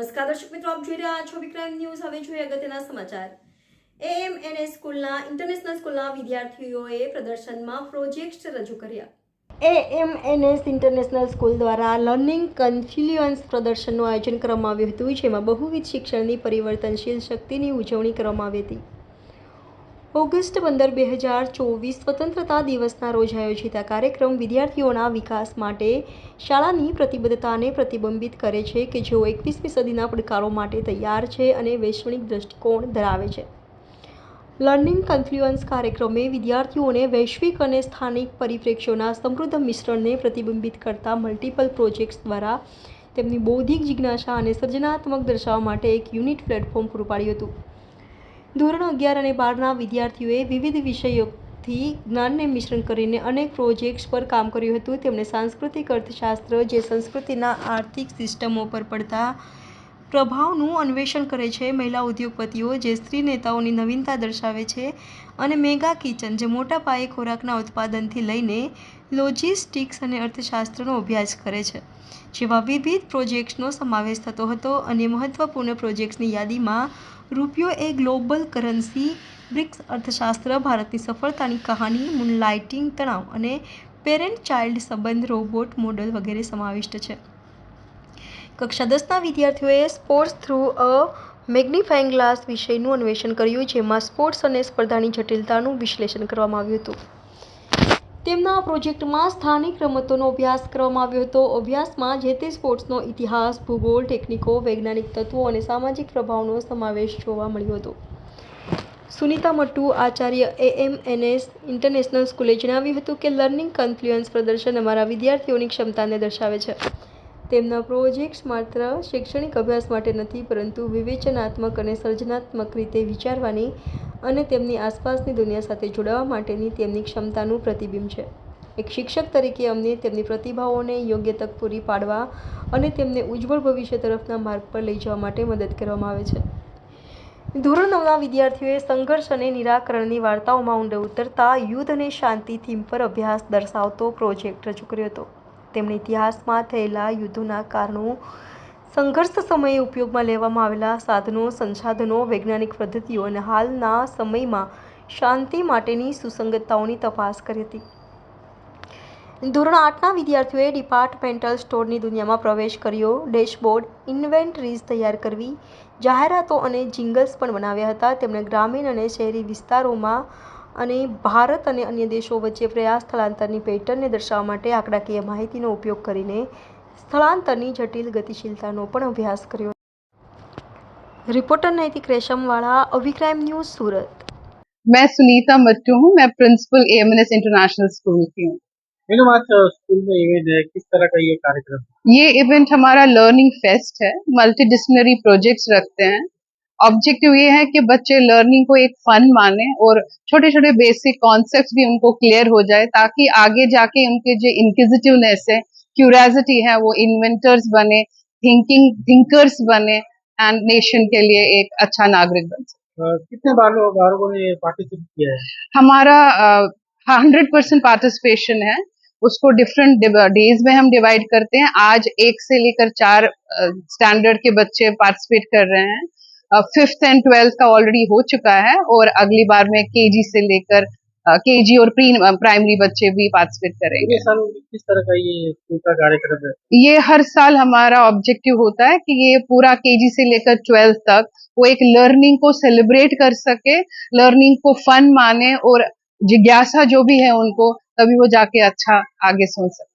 નમસ્કાર, દર્શક મિત્રો, આપ જોઈ રહ્યા છો વિક્રાઇમ ન્યૂઝ. હવે જોઈએ અગત્યના સમાચાર. એએમએનએસ સ્કૂલના ઇન્ટરનેશનલ સ્કૂલના વિદ્યાર્થીઓએ પ્રદર્શનમાં પ્રોજેક્ટ્સ રજૂ કર્યા. એએમએનએસ ઇન્ટરનેશનલ સ્કૂલ દ્વારા લર્નિંગ કન્ફ્લુઅન્સ પ્રદર્શનનું આયોજન કરવામાં આવ્યું હતું, જેમાં બહુવિધ શિક્ષણની પરિવર્તનશીલ શક્તિની ઉજવણી કરવામાં આવી હતી. ઓગસ્ટ પંદર, બે હજાર ચોવીસ સ્વતંત્રતા દિવસના રોજ આયોજિત આ કાર્યક્રમ વિદ્યાર્થીઓના વિકાસ માટે શાળાની પ્રતિબદ્ધતાને પ્રતિબિંબિત કરે છે કે જેઓ એકવીસમી સદીના પડકારો માટે તૈયાર છે અને વૈશ્વિક દૃષ્ટિકોણ ધરાવે છે. લર્નિંગ કન્ફ્લુઅન્સ કાર્યક્રમે વિદ્યાર્થીઓને વૈશ્વિક અને સ્થાનિક પરિપ્રેક્ષ્યોના સમૃદ્ધ મિશ્રણને પ્રતિબિંબિત કરતા મલ્ટિપલ પ્રોજેક્ટ્સ દ્વારા તેમની બૌદ્ધિક જિજ્ઞાસા અને સર્જનાત્મક દર્શાવવા માટે એક યુનિટ પ્લેટફોર્મ પૂરું પાડ્યું હતું. ધોરણ અગિયાર અને બારના વિદ્યાર્થીઓએ વિવિધ વિષયોથી જ્ઞાનને મિશ્રણ કરીને અનેક પ્રોજેક્ટ્સ પર કામ કર્યું હતું. તેમણે સાંસ્કૃતિક અર્થશાસ્ત્ર, જે સંસ્કૃતિના આર્થિક સિસ્ટમો પર પડતા પ્રભાવનું અન્વેષણ કરે છે મહિલા ઉદ્યોગપતિઓ જે સ્ત્રી નેતાઓની નવીનતા દર્શાવે છે અને મેગા કિચન જે મોટા પાયે ખોરાકના ઉત્પાદનથી લઈને લોજિસ્ટિક્સ અને અર્થશાસ્ત્રનો અભ્યાસ કરે છે. જેવા વિવિધ પ્રોજેક્ટ્સનો સમાવેશ થતો હતો અને મહત્વપૂર્ણ પ્રોજેક્ટ્સની યાદીમાં રૂપિયો એ ગ્લોબલ કરન્સી, બ્રિક્સ અર્થશાસ્ત્ર, ભારતની સફળતાની કહાની, મૂનલાઇટિંગ તણાવ અને પેરેન્ટ ચાઇલ્ડ સંબંધ, રોબોટ મોડલ વગેરે સમાવિષ્ટ છે. કક્ષા દસના વિદ્યાર્થીઓએ sports through a magnifying glass વિષયનું અન્વેષણ કર્યું, જેમાં સ્પોર્ટ્સ અને સ્પર્ધાની જટિલતાનું વિશ્લેષણ કરવામાં આવ્યું હતું. તેમના પ્રોજેક્ટમાં સ્થાનિક રમતોનો અભ્યાસ કરવામાં આવ્યો હતો. અભ્યાસમાં જે તે સ્પોર્ટ્સનો ઇતિહાસ, ભૂગોળ, ટેકનિકો, વૈજ્ઞાનિક તત્વો અને સામાજિક પ્રભાવનો સમાવેશ જોવા મળ્યો હતો. સુનિતા મટ્ટુ, આચાર્ય એએમએનએસ ઇન્ટરનેશનલ સ્કૂલે જણાવ્યું હતું કે લર્નિંગ કન્ફ્લુઅન્સ પ્રદર્શન અમારા વિદ્યાર્થીઓની ક્ષમતાને દર્શાવે છે. તેમના પ્રોજેક્ટ્સ માત્ર શૈક્ષણિક અભ્યાસ માટે નથી, પરંતુ વિવેચનાત્મક અને સર્જનાત્મક રીતે વિચારવાની અને તેમની આસપાસની દુનિયા સાથે જોડાવા માટેની તેમની ક્ષમતાનું પ્રતિબિંબ છે. એક શિક્ષક તરીકે અમને તેમની પ્રતિભાઓને યોગ્ય તક પૂરી પાડવા અને તેમને ઉજ્જવળ ભવિષ્ય તરફના માર્ગ પર લઈ જવા માટે મદદ કરવામાં આવે છે. ધોરણ નવના વિદ્યાર્થીઓએ સંઘર્ષ અને નિરાકરણની વાર્તાઓમાં ઊંડે ઉતરતા યુદ્ધ અને શાંતિ થીમ પર અભ્યાસ દર્શાવતો પ્રોજેક્ટ રજૂ કર્યો હતો. તેમણે ઇતિહાસમાં થયેલા યુદ્ધોના કારણો સંઘર્ષ સમયે ઉપયોગમાં લેવામાં આવેલા સાધનો, સંસાધનો, વૈજ્ઞાનિક પદ્ધતિઓ અને હાલના સમયમાં શાંતિ માટેની સુસંગતતાઓની તપાસ કરી હતી. ધોરણ આઠના વિદ્યાર્થીઓએ ડિપાર્ટમેન્ટલ સ્ટોરની દુનિયામાં પ્રવેશ કર્યો. ડેશબોર્ડ ઇન્વેન્ટરીઝ તૈયાર કરવી, જાહેરાતો અને જિંગલ્સ પણ બનાવ્યા હતા. તેમણે ગ્રામીણ અને શહેરી વિસ્તારોમાં અને ભારત અને અન્ય દેશો વચ્ચે પ્રયાસ સ્થળાંતરની પેટર્નને દર્શાવવા માટે આંકડાકીય માહિતીનો ઉપયોગ કરીને સ્થળાંતરની જટિલ ગતિશીલતાનો પણ અભ્યાસ કર્યો રિપોર્ટર નૈતિક રેશમવાળા અભિક્રાઇમ न्यूज सूरत मैं सुनीता मट्टू हूँ मैं प्रिंसिपल एएमएनएस इंटरनेशनल स्कूल की हूँ मैडम आज स्कूल में इवेंट है किस तरह का ये कार्यक्रम है? ये इवेंट हमारा लर्निंग फेस्ट है मल्टी डिसिप्लिनरी प्रोजेक्ट्स रखते हैं ऑब्जेक्टिव ये है कि बच्चे लर्निंग को एक फन माने और छोटे छोटे बेसिक कॉन्सेप्ट्स भी उनको क्लियर हो जाए ताकि आगे जाके उनके जो इंक्विजिटिवनेस है क्यूरियोसिटी है वो इन्वेंटर्स बने थिंकिंग थिंकर्स बने एंड नेशन के लिए एक अच्छा नागरिक बन सके। कितने बालों बालकों ने पार्टिसिपेट किया है? हमारा हंड्रेड परसेंट पार्टिसिपेशन है। उसको डिफरेंट डेज़ में हम डिवाइड करते हैं। आज एक से लेकर चार स्टैंडर्ड के बच्चे पार्टिसिपेट कर रहे हैं। फिफ्थ एंड ट्वेल्थ का ऑलरेडी हो चुका है और अगली बार में केजी से लेकर के केजी और प्री प्राइमरी बच्चे भी पार्टिसिपेट करेंगे। ये साल किस तरह का ये कार्यक्रम है? ये हर साल हमारा ऑब्जेक्टिव होता है कि ये पूरा केजी से लेकर ट्वेल्थ तक वो एक लर्निंग को सेलिब्रेट कर सके लर्निंग को फन माने और जिज्ञासा जो भी है उनको तभी वो जाके अच्छा आगे सोच सके।